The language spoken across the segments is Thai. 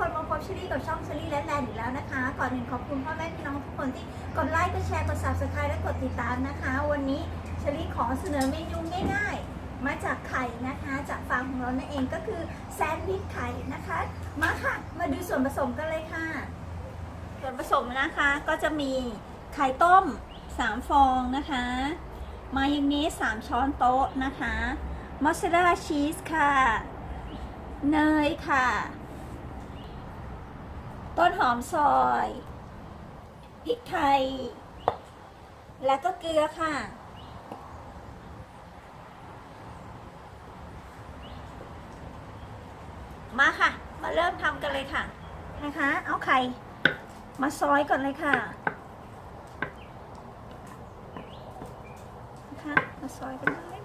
คนมาพบเชอรี่กับช่องเชอรี่และแลนด์อีกแล้วนะคะ ก่อนอื่นขอบคุณพ่อแม่พี่น้องทุกคนที่กดไลค์ กดแชร์ กด subscribe และกดติดตามนะคะ วันนี้เชอรี่ขอเสนอเมนูง่ายๆ มาจากไข่นะคะ จากฟาร์มของเรานั่นเองก็คือแซนด์วิชไข่นะคะ มาค่ะ มาดูส่วนผสมกันเลยค่ะ ส่วนผสมนะคะก็จะมีไข่ต้ม 3 ฟองนะคะ มายองเนส 3 ช้อนโต๊ะนะคะ มอสซาเรลลาชีสค่ะ เนยค่ะ ต้นหอมซอยพริกไทย แล้วก็เกลือค่ะ มาค่ะ มาเริ่มทำกันเลยค่ะ นะคะ เอาไข่ มาซอยก่อนเลยค่ะนะคะมาซอยกันเลย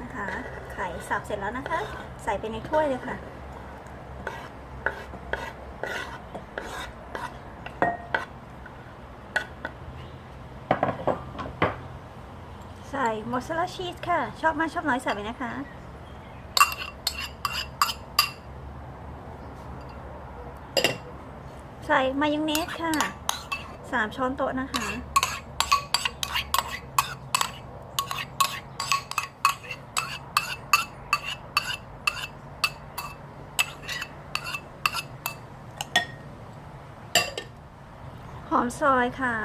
นะคะ ไข่ สับเสร็จแล้วนะคะ ใส่ไปในถ้วยเลยค่ะ ใส่มอสซาเรลลาชีสค่ะ ชอบมากชอบน้อยใส่ไปนะคะใส่มายองเนสค่ะสามช้อนโต๊ะนะคะ อมซอยค่ะ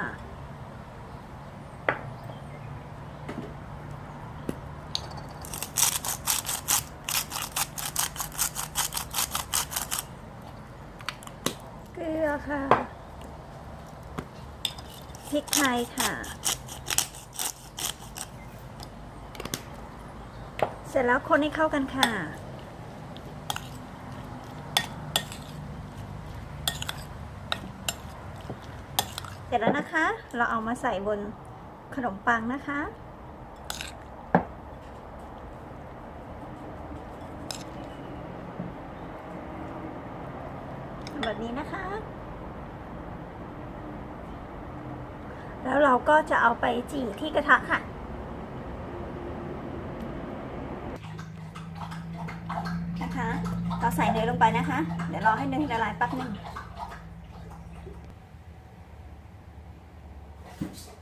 เกลือค่ะ พริกไทยค่ะ เสร็จแล้วคนให้เข้ากันค่ะ ร็จแล้วนะคะ เราเอามาใส่บนขนมปังนะคะ แบบนี้นะคะ แล้วเราก็จะเอาไปจี่ที่กระทะค่ะนะคะ เราใส่เนยลงไปนะคะ เดี๋ยวรอให้เนยละลายแป๊บหนึง โ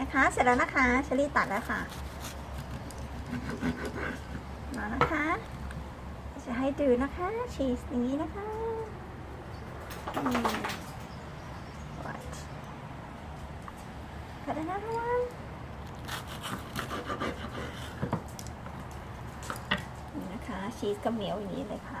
นะคะ เสร็จแล้วนะคะเชอรี่ตัดแล้วค่ะ มานะคะ จะให้ดูนะคะ ชีสอย่างนี้นะคะอืม Right. Cut another one. นี่นะคะ ชีสก็เหนียวอย่างนี้เลยค่ะ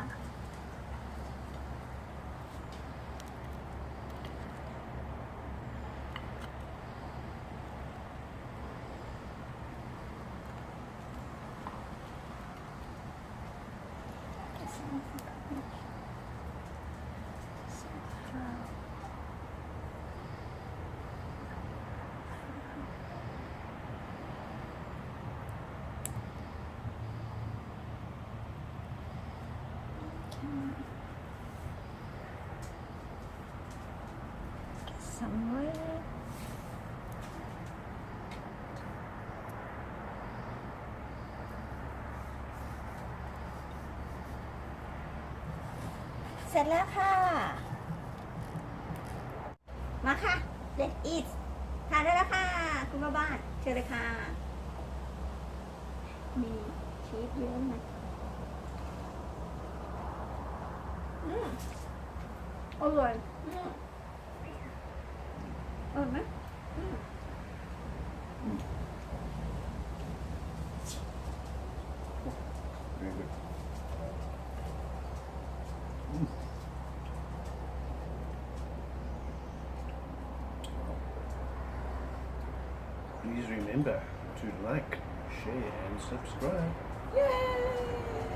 สวเสร็จแล้วค่ะ มาค่ะ Let it ทานได้แล้วค่ะ คุณแม่บ้าน เชิญเลยค่ะ มีชีสเยอะไหมอืมอร่อยอืม Please remember to like, share, and subscribe. เ